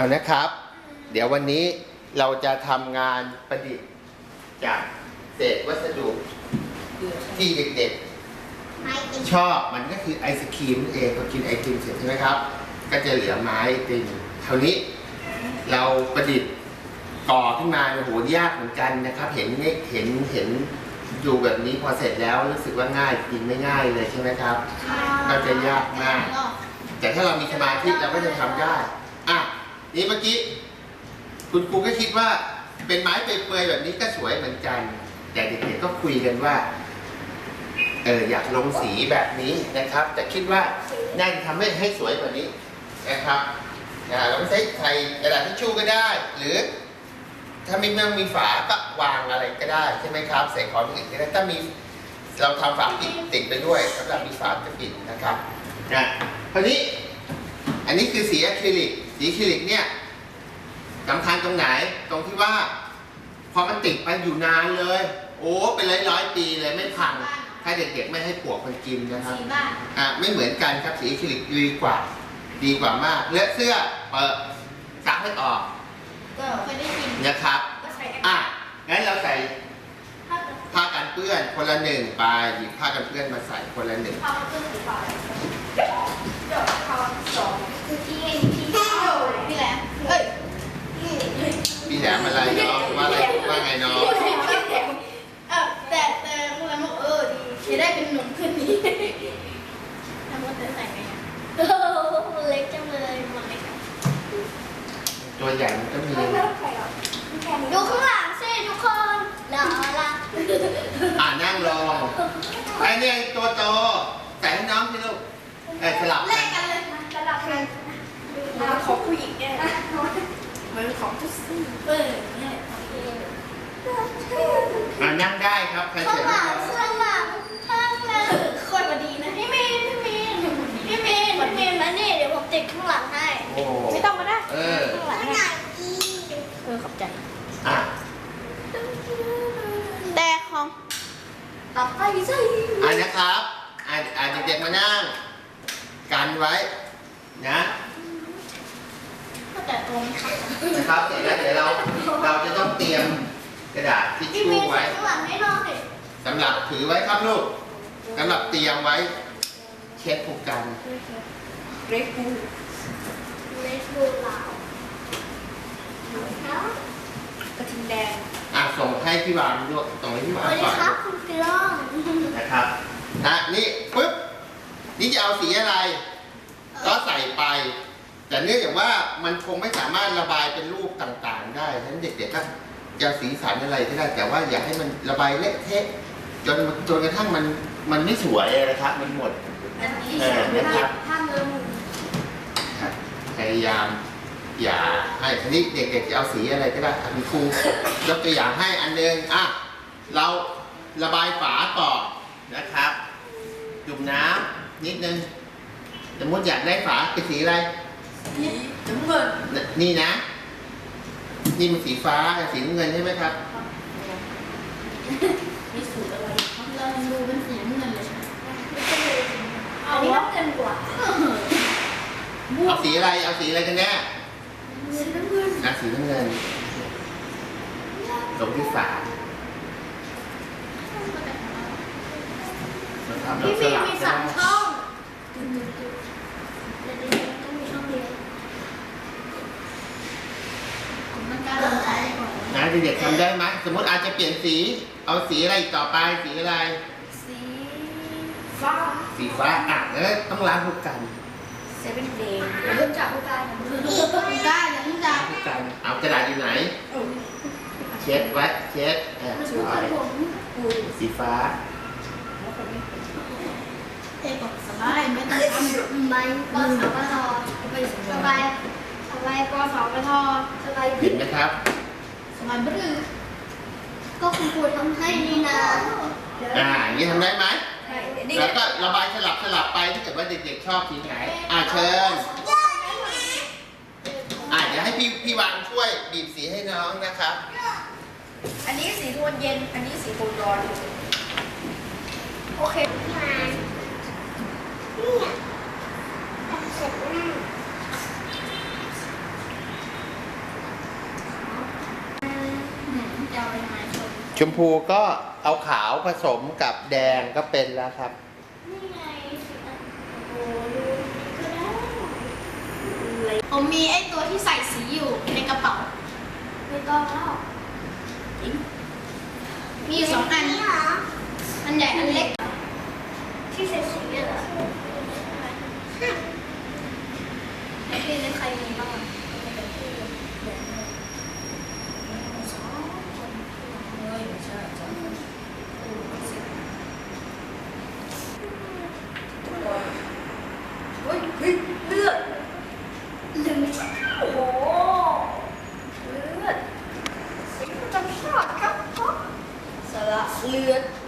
เอานะครับ เดี๋ยววันนี้เราจะทำงานประดิษฐ์จากเศษวัสดุที่เด็กๆ ชอบมันก็คือไอศครีมนั่นเองพอกินไอติมเสร็จใช่ไหมครับ ก็จะเหลือไม้ไอติมคราวนี้ เราประดิษฐ์ก่อขึ้นมาโอ้โหยากเหมือนกันนะครับ เห็นไหมเห็นเห็นอยู่แบบนี้พอเสร็จแล้วรู้สึกว่าง่ายจริงไม่ง่ายเลยใช่ไหมครับ ก็จะยากมาก แต่ถ้าเรามีสมาธิเราก็จะทำได้อะ นี่เมื่อกี้คุณครูก็คิดว่าเป็นไม้เปื่อยๆแบบนี้ก็สวยเหมือนกัน แต่เด็กๆก็คุยกันว่าเอออยากลงสีแบบนี้นะครับ แต่คิดว่าน่าจะทำให้ให้สวยกว่านี้นะครับอ่าเราใช้ใส่กระดาษทิชชู่ก็ได้ หรือ ถ้าไม่ไม่มีฝาก็วางอะไรก็ได้ใช่ไหมครับใส่ของอื่นก็ได้ถ้ามีเราทำฝาปิดติดไปด้วยสำหรับมีฝาจะปิดนะครับนะคราวนี้ อันนี้คือสีอะคริลิก สีอะคริลิกเนี่ยสำคัญตรงไหน ตรงที่ว่า พอมันติดไปอยู่นานเลย โอ้เป็นร้อยร้อยๆปีเลยไม่พัง ถ้าเด็กๆไม่ให้ปลวกมันกินนะครับ สีบ้าน อะไม่เหมือนกันครับสีอะคริลิกดีกว่า ดีกว่ามากเลือกเสื้อเปิดซักให้ออกก็เคยได้ยินนะครับ ก็ใช้อะงั้นเราใส่ผ้าผ้ากันเปื้อนคนละหนึ่งไปหยิบผ้ากันเปื้อนมาใส่คนละหนึ่งผ้าเครื่องสีฟ้าเดี๋ยวผ้าสองคือที่ให้ที่ให้ พี่แหลมเอ้ยพี่แหลมอะไรน้องว่าอะไรว่าไงน้องเออแต่แต่คุณแหลมบอกเออดีจะได้เป็นหนุ่มขึ้นนี้ทำว่าจะใส่ไงอะเล็กจังเลยมันเล็กตัวใหญ่มันก็มีดูข้างหลังสิทุกคนลาลาอ่านั่งลงไอ้เนี่ยตัวโตใส่ให้น้องสิลูกเออสลับแลกันกันเลยสลับกัน ของผู้หญิงเนี่ยเหมือนของผู้ชายเออเนี่ยอ่านั่งได้ครับใครข้างหลังข้างหลังข้างหลังโคตรพอดีนะพี่เมนพี่เมนพี่เมนพี่เมนมาเนี่ยเดี๋ยวผมติดข้างหลังให้ไม่ต้องมาได้เออข้างหลังให้เออขอบใจอะแต่ของต่อไปใช่อ่านะครับอ่าอ่าเด็กๆมานั่งกันไว้นะ แต่ตรงค่ะนะครับเสร็จแล้วเดี๋ยวเราเราจะต้องเตรียมกระดาษทิชพี่เมชู่นไว้ข้างหลังให้หน่อยสำหรับถือไว้ครับลูกสำหรับเตรียมไว้ เช็ดผูกกันเรดบูเลสบูลาวกระทิงแดงอะส่งให้พี่วานด้วยส่งให้พี่สวานวัสดีก่อนครับคุณกล้องนะครับนะนี่ปุ๊บนี่จะเอาสีอะไร ก็ใส่ไปแต่ เนื่องจากว่ามันคงไม่สามารถระบายเป็นรูปต่างๆ ได้ฉะนั้นเด็กๆก็จะสีสันอะไรก็ได้ แต่ว่าอย่าให้มันระบายเละเทะจนจนกระทั่งมันมันไม่สวยนะครับ มันหมดอันนี้เออนะครับท่านเริ่มครับพยายามอย่าให้ทีนี้เด็กๆจะเอาสีอะไรก็ได้อะมีครูยกตัวอย่างให้อันหนึงอะเราระบายฝาก่อนนะครับจุ่มน้ำนิดนึงสมมติอยากได้ฝาเป็นสีอะไร น้ำเงินนี่นะ นี่มันสีฟ้ากับสีน้ำเงินใช่ไหมครับ มีสูตรอะไรเราดูเป็นสีน้ำเงินเลยใช่ไหมอันนี้น้ำเงินกว่าเอาสีอะไร เอาสีอะไรกันแน่สีน้ำเงินนะสีน้ำเงินตรงที่ฝาเราทำเราพี่สพีลับมีใช่สามไหมช่องแต่เด็กๆต้องมีช่องเดียวมันการลงท้ายก่อน นะ เด็กๆทำได้ไหมสมมติอาจจะเปลี่ยนสี เอาสีอะไรอีกต่อไปสีอะไร สีฟ้าสีฟ้าอะเออต้องล้างทุกกันเซเว่นเดย์อย่าเพิ่งจับผู้การอย่าเพิ่งจับผู้การอย่าเพิ่งจับทุกกันเอากระดาษอยู่ไหน เช็ดไว้เช็ดเออมันสพูดวกัยบผมกูสีฟ้าเอ้บอกสบายไม่ต้องทำไม่ปอสองปทไปสบายสบายปอสองปทสบายเห็นไหมครับ สบายบรื้อก็คุณครูทำให้นี่นะอ่าอย่างนี้ทำได้ไหมใช่นี่แล้วก็ระบายสลับสลับไปถ้าเกิดว่าเด็กๆชอบสีไหนอ่าเชิญอ่าเดี๋ยวให้พี่พี่วางช่วยบีบสีให้น้องนะครับ อันนี้สีโทนเย็น อันนี้สีโทนร้อน โอเคมาเนี่ยเสร็จแล้ว ชมพูก็เอาขาวผสมกับแดงก็เป็นแล้วครับ นี่ไงสีอันโอ้ดูก็ได้ผมมีไอ้ตัวที่ใส่สีอยู่ในกระเป๋าไม่ต้องแล้ว มีสองอัน อันใหญ่อันเล็ก い。